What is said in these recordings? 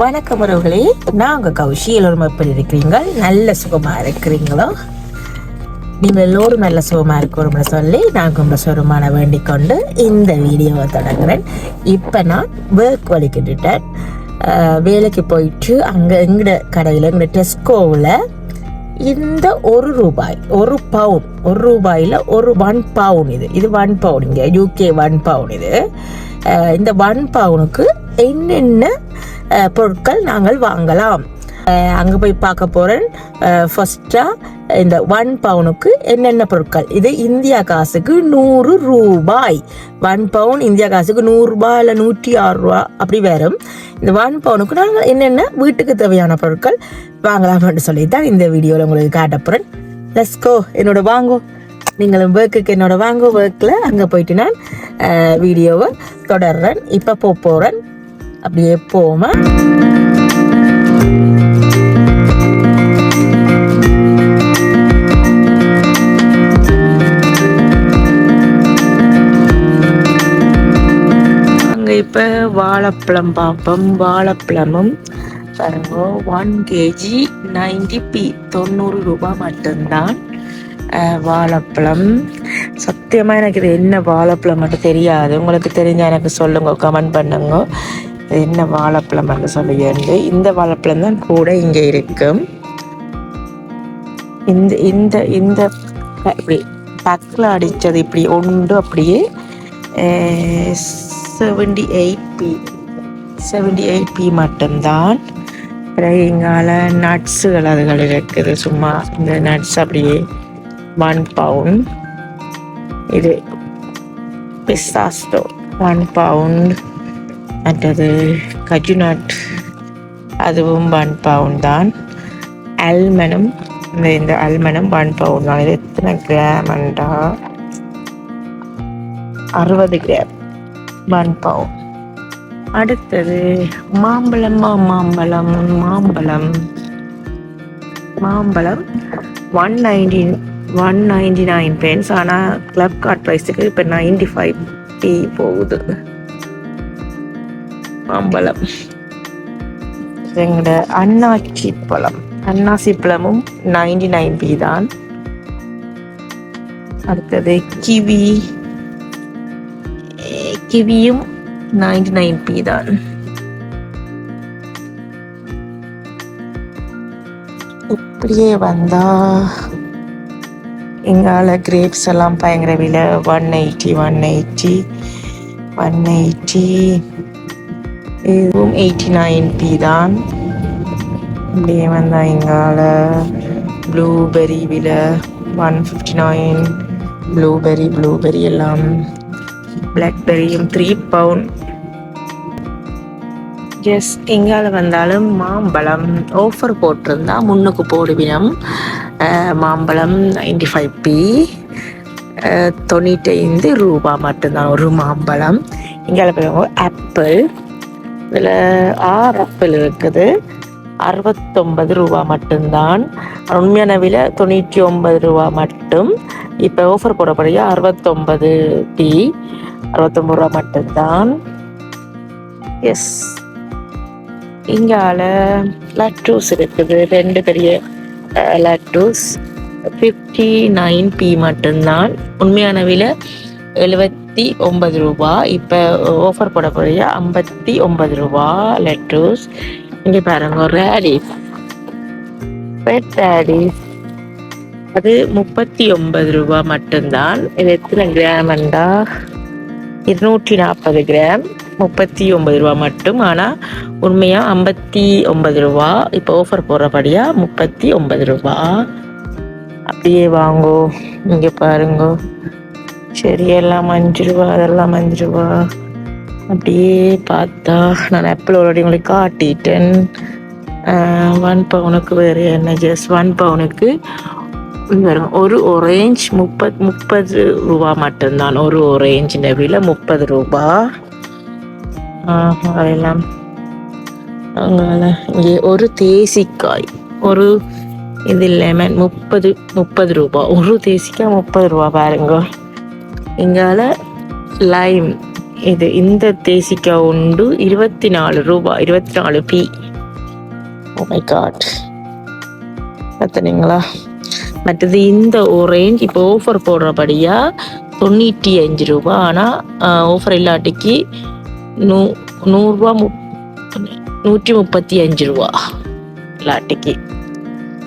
வணக்கம் உறவுகளே. நான் உங்கள் கௌஷி. எல்லோரும் எப்படி இருக்கிறீங்கள் நல்ல சுகமாக இருக்கிறீங்களோ? நீங்கள் எல்லோரும் நல்ல சுகமாக இருக்கணும்னு சொல்லி நான் ரொம்ப சுகமான வேண்டிக் கொண்டு இந்த வீடியோவை தொடங்குறேன். இப்போ நான் ஒர்க் வலிக்கிட்டுட்டேன். வேலைக்கு போயிட்டு அங்கே எங்கட கடையில் எங்கட டெஸ்கோவில் இந்த ஒரு ரூபாய் ஒரு பவுன் ஒரு ரூபாயில் ஒரு ஒன் பவுன் இது. இது ஒன் பவுன் இங்கே. யூகே ஒன் பவுன் இது. இந்த ஒன் பவுனுக்கு என்னென்ன பொருட்கள் நாங்கள் வாங்கலாம். அங்கே போய் பார்க்க போகிறேன் ஃபஸ்ட்டாக இந்த ஒன் பவுனுக்கு என்னென்ன பொருட்கள்? இது இந்தியா காசுக்கு நூறு ரூபாய். ஒன் பவுன் இந்தியா காசுக்கு நூறுரூபா இல்லை நூற்றி ஆறு ரூபா அப்படி வரும். இந்த ஒன் பவுனுக்கு நாங்கள் என்னென்ன வீட்டுக்கு தேவையான பொருட்கள் வாங்கலாம்னு சொல்லி தான் இந்த வீடியோவில் உங்களுக்கு காட்ட போகிறேன் லெஸ்கோ என்னோட வாங்கோ. நீங்களும் ஒர்க்குக்கு என்னோட வாங்க ஒர்க்கில் அங்கே போயிட்டு நான் வீடியோவை தொடர்றேன். இப்போ போக போகிறேன் அப்படியே போமா. அங்கே இப்போ வாழைப்பழம் பார்ப்போம் வாழைப்பழமும் பாருங்க ஒன் கேஜி நைன்டி பி தொண்ணூறு ரூபாய் மட்டும்தான். வாழைப்பழம். சத்தியமாக எனக்கு இது என்ன வாழைப்பழம் மட்டும் தெரியாது. உங்களுக்கு தெரிஞ்சால் எனக்கு சொல்லுங்க கமெண்ட் பண்ணுங்க. இது என்ன வாழைப்பழம் மட்டும் சொல்லுங்க இந்த வாழைப்பழம் தான் கூட இங்கே இருக்கும். இந்த இந்த இந்த இப்படி பக்கில் அடித்தது இப்படி ஒன்று அப்படியே seventy eight p seventy eight p மட்டும்தான். பிறகு எங்கால நட்ஸுகள் அதுகள் இருக்குது. சும்மா இந்த நட்ஸ் அப்படியே ஒன் பவுண்ட் இது பிஸ்தாஸ்தோ ஒன் பவுண்ட் அடுத்தது கஜு நட் அதுவும் ஒன் பவுண்ட் தான் அல்மனம் இந்த இந்த அல்மனும் ஒன் பவுண்ட் தான் இது எத்தனை கிராம்ண்டா அறுபது கிராம் ஒன் பவுண்ட் அடுத்தது மாம்பழமா மாம்பழம் மாம்பழம் மாம்பழம் one nineteen one ninety nine pence ஆனால் கிளப் கார்ட் ப்ரைஸுக்கு இப்போ நைன்டி ஃபைவ் பி போகுது. மாம்பழம் எங்களோட அண்ணாச்சி பழம். அன்னாசி பழமும் நைன்டி நைன் பி தான். அடுத்தது கிவி. கிவியும் நைன்டி நைன் பி தான். இப்படியே வந்தா இங்கால கிரேப்ஸ் எல்லாம் பயங்கர விலை. One eighty one eighty one eighty இதுவும் எயிட்டி நைன் பி தான். இப்படியே வந்தால் இங்கால ப்ளூபெரி விலை one fifty nine blueberry blueberry எல்லாம் பிளாக்பெரியும் த்ரீ பவுண்ட் எஸ் எங்கால வந்தாலும் மாம்பழம் ஆஃபர் போட்டிருந்தா முன்னுக்கு போடுவினம். மாம்பழம் நைன்டி ஃபைவ் பி தொண்ணூற்றைந்து ரூபா மட்டும்தான். ஒரு மாம்பழம். இங்கே ஆப்பிள் இதில் ஆறு ஆப்பிள் இருக்குது. அறுபத்தொன்பது ரூபா மட்டும்தான். உண்மையான விலை தொண்ணூற்றி ஒன்பது ரூபா மட்டும். இப்போ ஆஃபர் போடப்படியா அறுபத்தொம்பது பி அறுபத்தொம்பது ரூபா மட்டும்தான். எஸ் இங்கால லட்டூஸ் இருக்குது. ரெண்டு பெரிய லட்டூஸ் ஃபிஃப்டி நைன் பி மட்டும்தான். உண்மையான விலை எழுபத்தி ஒன்பது ரூபா. இப்போ ஆஃபர் போடக்கூடிய ஐம்பத்தி ஒன்பது ரூபா லெட்டூஸ். இங்கே பாருங்க ரேடிஸ் பெட் ரேடிஸ் அது முப்பத்தி ஒன்பது ரூபா மட்டும்தான். இது எத்தனை கிராம் என்றா இருநூற்றி நாற்பது கிராம் முப்பத்தி ஒன்பது ரூபா மட்டும். ஆனால் உண்மையாக ஐம்பத்தி ஒன்பது ரூபா. இப்போ ஆஃபர் போடுறபடியா முப்பத்தி ஒன்பது ரூபா. அப்படியே வாங்கோ. இங்கே பாருங்கோ. சரி எல்லாம் அஞ்சு ரூபா அதெல்லாம் அஞ்சு ரூபா. அப்படியே பார்த்தா நான் ஆப்பிள் ஆல்ரெடி உங்களுக்கு காட்டிட்டேன். ஒன் பவுனுக்கு வேறு என்ன ஜஸ் ஒன் பவுனுக்கு வரும் ஒரு ஒரேஞ்ச் முப்பத் முப்பது ரூபா மட்டும்தான். ஒரு ஒரேஞ்சின் விலை முப்பது ரூபா. ஆஹ், அதெல்லாம். இங்கே ஒரு தேசிக்காய் ஒரு இது லெமன் முப்பது முப்பது ரூபா. ஒரு தேசிக்காய் முப்பது ரூபா பாருங்க. இங்கால லைம் இது இந்த தேசிக்காய் உண்டு இருபத்தி நாலு ரூபாய் இருபத்தி நாலு oh p oh my God மற்றது இந்த orange இப்போ ஆஃபர் போடுறபடியா தொண்ணூற்றி அஞ்சு ரூபா. ஆனால் ஆஃபர் இல்லாட்டிக்கு நூ நூறுரூவா முப் நூற்றி முப்பத்தி அஞ்சு ரூபா லாட்டிக்கு.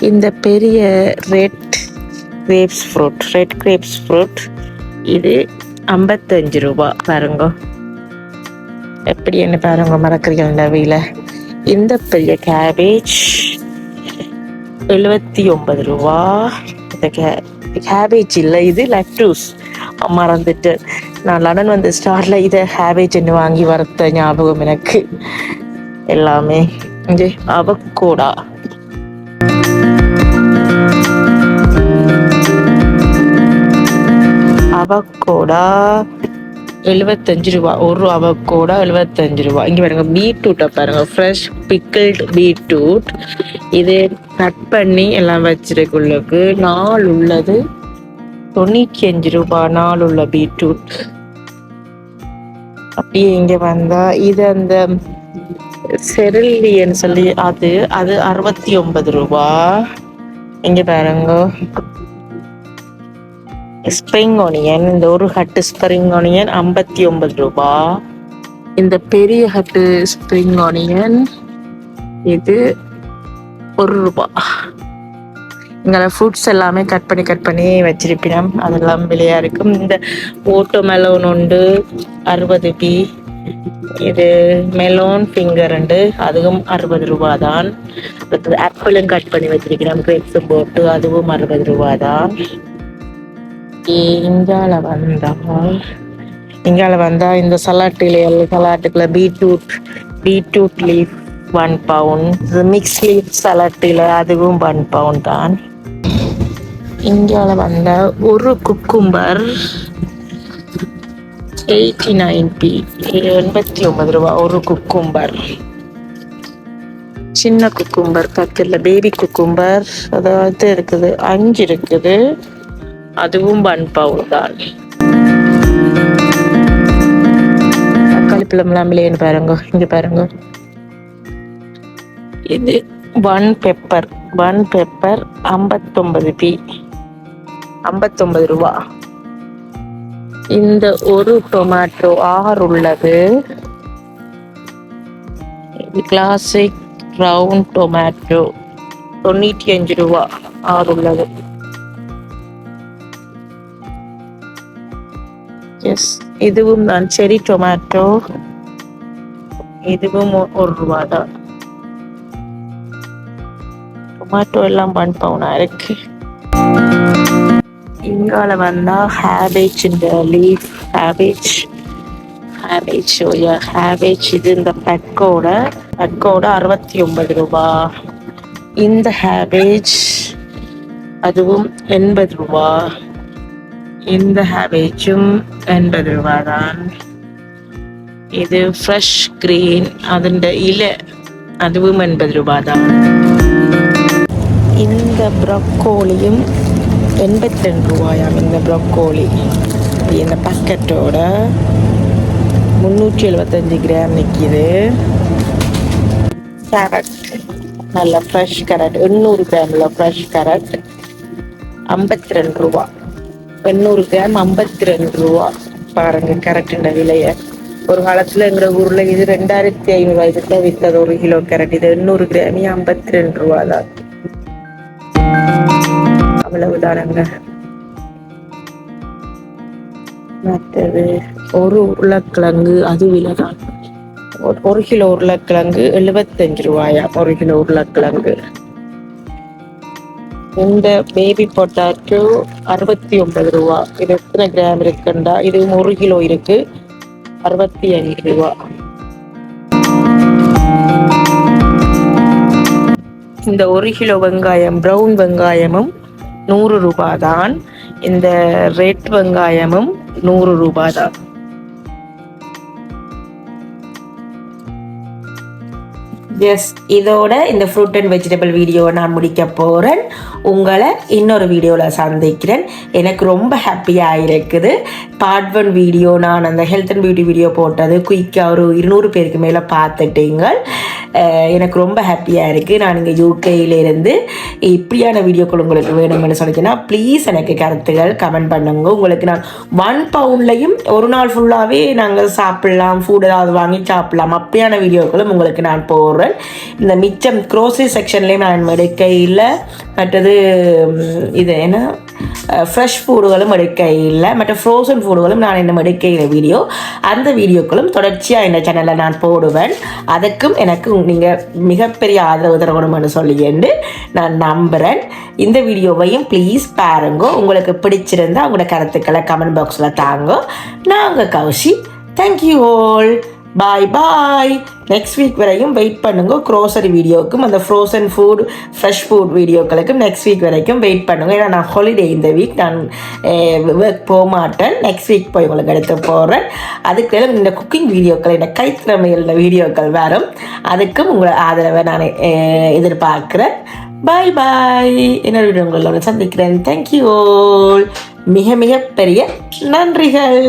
இந்த பெரிய red grapes fruit red grapes fruit இது ஐம்பத்தஞ்சு ரூபா. பாருங்க. எப்படி என்ன பாருங்க மறக்கிறீங்க நவியில் இந்த பெரிய கேபேஜ் எழுபத்தி ஒன்பது ரூபா. இந்த கே கேபேஜ் இல்லை இது லட்டூஸ் மறந்துட்டு நான் லண்டன் வந்த ஸ்டார்ட்ல இதை கேபேஜ் என்ன வாங்கி வரத்த ஞாபகம் எனக்கு. எல்லாமே இங்கே அவக்கோடா அவக்கோடா எழுபத்தஞ்சு ரூபா. ஒரு அவக்கோடா எழுபத்தஞ்சு ரூபா. இங்கே பாருங்க பீட்ரூட்டை பாருங்க. ஃப்ரெஷ் பிக்கிள்ட் பீட்ரூட் இது கட் பண்ணி எல்லாம் வச்சிருக்குள்ளக்கு. நாள் உள்ளது தொண்ணூற்றி அஞ்சு ரூபா. நாள் உள்ள பீட்ரூட் அப்படியே இங்கே வந்தா இது அந்த செரில்லியன்னு சொல்லி அது அது அறுபத்தி ஒன்பது ரூபா. இங்க பாருங்க. ஸ்ப்ரிங் ஒனியன் இந்த ஒரு ஹட்டு ஸ்ப்ரிங் ஒனியன் ஐம்பத்தி ஒன்பது ரூபா. இந்த பெரிய ஹட்டு ஸ்ப்ரிங் ஒனியன் இது ஒரு ரூபா. இங்கே ஃப்ரூட்ஸ் எல்லாமே கட் பண்ணி கட் பண்ணி வச்சிருப்பினோம் அதெல்லாம் விலையா இருக்கும். இந்த ஓட்டோ மெலோன் உண்டு அறுபது பி. இது மெலோன் ஃபிங்கர் உண்டு. அதுவும் அறுபது ரூபா தான் அடுத்தது ஆப்பிளும் கட் பண்ணி வச்சிருக்கிறோம் கிரேப்ஸும் போட்டு அதுவும் அறுபது ரூபா தான் இங்கால வந்தா? இங்கால வந்தா இந்த சலாட்டில சலாட்டுக்குள்ள beetroot beetroot leaf one pound mix leaf சலாட்டில் அதுவும் ஒன் பவுண்ட் தான். இந்தியாவில் வந்த ஒரு குக்கும்பர் எயிட்டி நைன் பி எண்பத்தி ஒன்பது ரூபா. ஒரு குக்கும்பர். சின்ன குக்கும்பர் பக்கத்தில் பேபி குக்கும்பர் அதாவது இருக்குது அஞ்சு இருக்குது. அதுவும் ஒன் பவுன் தான். தக்காளி பழம்லாம் இல்லையேன்னு பாருங்க இங்க பாருங்க. இது ஒன் பெப்பர் ஒன் பெப்பர் ஐம்பத்தொம்பது பி. ஐம்பத்தொன்பது ரூபா. இந்த ஒரு டொமேட்டோ ஆறு உள்ளது. கிளாசிக் ரவுண்ட் டொமேட்டோ தொண்ணூற்றி அஞ்சு ரூபா ஆறு உள்ளது. எஸ் இதுவும் தான் செரி டொமேட்டோ இதுவும் ஒ- ஒரு ரூபா தான். டொமேட்டோ எல்லாம் ஒன் பவுனாக இருக்குது இங்கால வந்தால் ஹேபேஜ் இந்த லீஃப் ஹேபேஜ் ஹேபேஜ் ஓயா ஹேபேஜ் இது இந்த பெக்கோட பெக்கோட அறுபத்தி ஒன்பது ரூபா. இந்த ஹேபேஜ் அதுவும் எண்பது ரூபா. இந்த ஹேபேஜும் எண்பது ரூபா தான். இது ஃப்ரெஷ் க்ரீன் அதுண்ட இலை அதுவும் எண்பது ரூபா தான். இந்த ப்ரக்கோலியும் எண்பத்தி ரெண்டு ரூபாயாம் இந்த ப்ரொக்கோலி. இந்த பக்கெட்டோட முந்நூற்றி எழுபத்தஞ்சு கிராம் நிற்கிது கேரட் நல்ல ஃப்ரெஷ் கேரட் எண்ணூறு கிராமில் ஃப்ரெஷ் கேரட் ஐம்பத்தி ரெண்டு ரூபா. எண்ணூறு கிராம் ஐம்பத்தி ரெண்டு ரூபா. பாருங்க கேரட்டுன்ற விலையை. ஒரு காலத்தில் எங்கள் ஊரில் இது ரெண்டாயிரத்தி ஐநூறு தான் விற்றது ஒரு கிலோ கேரட் இது எண்ணூறு கிராமி ஐம்பத்தி ரெண்டு ரூபா தான் அவ்வளவுதானங்க. மற்றது ஒரு உருளைக்கிழங்கு அது விலை தான். ஒரு- கிலோ உருளைக்கிழங்கு எழுபத்தஞ்சு ரூபாயா? ஒரு கிலோ உருளைக்கிழங்கு. இந்த பேபி பொட்டாட்டோ அறுபத்தி ஒன்பது ரூபா. இது எத்தனை கிராம் இருக்குண்டா? இது ஒரு கிலோ இருக்கு. அறுபத்தி அஞ்சு ரூபா. இந்த ஒரு கிலோ வெங்காயம் பிரவுன் வெங்காயமும் நூறு ரூபாய் தான் இந்த ரெட் வெங்காயமும் நூறு ரூபாய் தான் எஸ் இதோட இந்த ஃப்ரூட் அண்ட் வெஜிடபிள் வீடியோவை நான் முடிக்க போகிறேன் உங்களை இன்னொரு வீடியோவில் சந்திக்கிறேன். எனக்கு ரொம்ப ஹாப்பியாக இருக்குது. பார்ட் ஒன் வீடியோ நான் அந்த ஹெல்த் அண்ட் பியூட்டி வீடியோ போட்டது குயிக்காக ஒரு இருநூறு பேருக்கு மேலே பார்த்துட்டீங்க. எனக்கு ரொம்ப ஹாப்பியாக இருக்குது நான் இங்கே யூகேயிலேருந்து இப்படியான வீடியோக்கள் உங்களுக்கு வேணும்னு சொல்லிச்சுன்னா ப்ளீஸ் எனக்கு கருத்துகள் கமெண்ட் பண்ணுங்க. உங்களுக்கு நான் ஒன் பவுண்ட்லையும் ஒரு நாள் ஃபுல்லாகவே நாங்கள் சாப்பிட்லாம் ஃபுட் ஏதாவது வாங்கி சாப்பிட்லாம். அப்படியான வீடியோக்களும் உங்களுக்கு நான் போடுறேன். இந்த மிச்சம் க்ரோசரி செக்ஷன்லேயும் நான் எடுக்கையில் மற்றது இது என்ன? ஃப்ரெஷ் ஃபுட்டுகளும் எடுக்கையில் மற்ற ஃப்ரோசன் ஃபுட்டுகளும் நான் இன்னும் எடுக்கையில் வீடியோ அந்த வீடியோக்களும் தொடர்ச்சியாக இந்த சேனலில் நான் போடுவேன். அதுக்கும் எனக்கு நீங்கள் மிகப்பெரிய ஆதரவு தரணும்னு சொல்லிட்டு நான் நம்புகிறேன் இந்த வீடியோவையும் ப்ளீஸ் பாருங்க. உங்களுக்கு பிடிச்சிருந்தா உங்களோட கருத்துக்களை கமெண்ட் பாக்ஸில் தாங்க. நாங்கள் Kaushi thank you all bye bye next week வரையும் வெயிட் பண்ணுங்க. க்ரோசரி வீடியோக்கும் அந்த ஃப்ரோசன் ஃபுட் ஃப்ரெஷ் ஃபுட் வீடியோக்களுக்கும் நெக்ஸ்ட் வீக் வரைக்கும் வெயிட் பண்ணுங்க. ஏன்னா நான் ஹாலிடே இந்த வீக் நான் eh, ஒர்க் போக மாட்டேன் நெக்ஸ்ட் வீக் போய் உங்களுக்கு எடுத்து போகிறேன் அதுக்கு இந்த குக்கிங் வீடியோக்கள் இந்த கைத்திறமையில் வீடியோக்கள் வரும். அதுக்கும் உங்களை ஆதரவை நான் eh, எதிர்பார்க்குறேன். பாய் பாய் என்னோட வீடியோ உங்களோட சந்திக்கிறேன். தேங்க்யூ மிக மிக பெரிய நன்றிகள்.